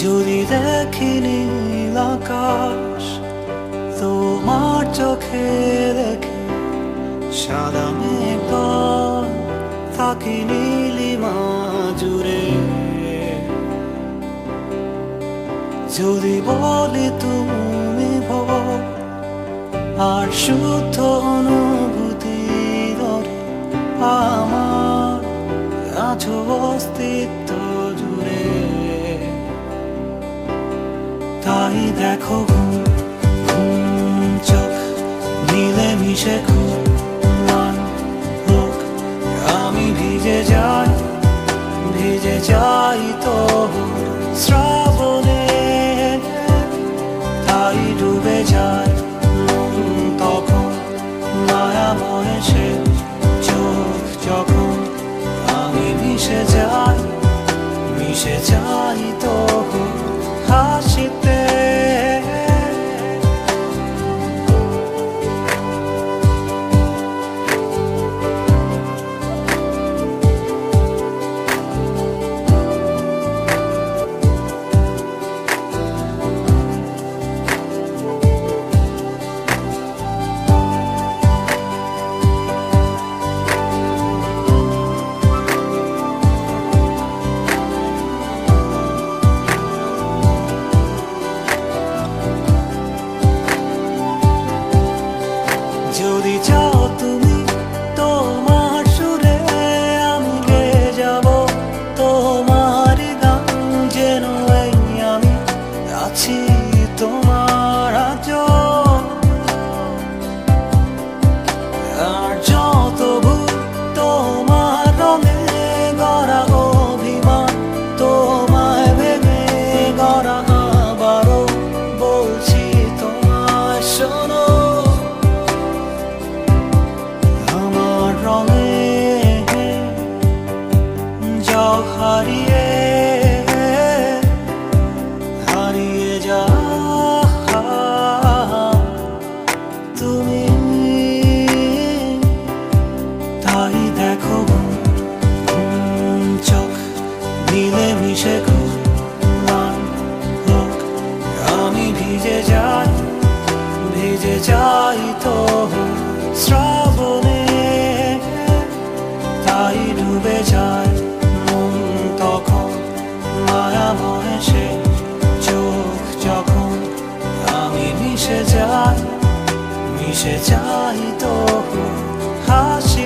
যদি দেখি নীল আকাশ, তোমার চোখে দেখে সাদা মেঘ থাকি নীলিমা জুড়ে যদি বলি তুমি ভোর আর শুদ্ধ অনুভূতি ধরে, আমার আছো অস্তিত্ব জুড়ে। তাই দেখো ঘুম ঘুম, চোখ মিলে মিশে মান হোক আমি ভিজে যাই ভিজে যাই তো শ্রাবণে যাও হারিয়ে হারিয়ে যা তুমি। তাই দেখো চোখ মিলে মিশে আমি ভিজে যাই ভিজে যাই তো এসে চোখ যখন আমি মিশে যাই মিশে যাই তো হাসি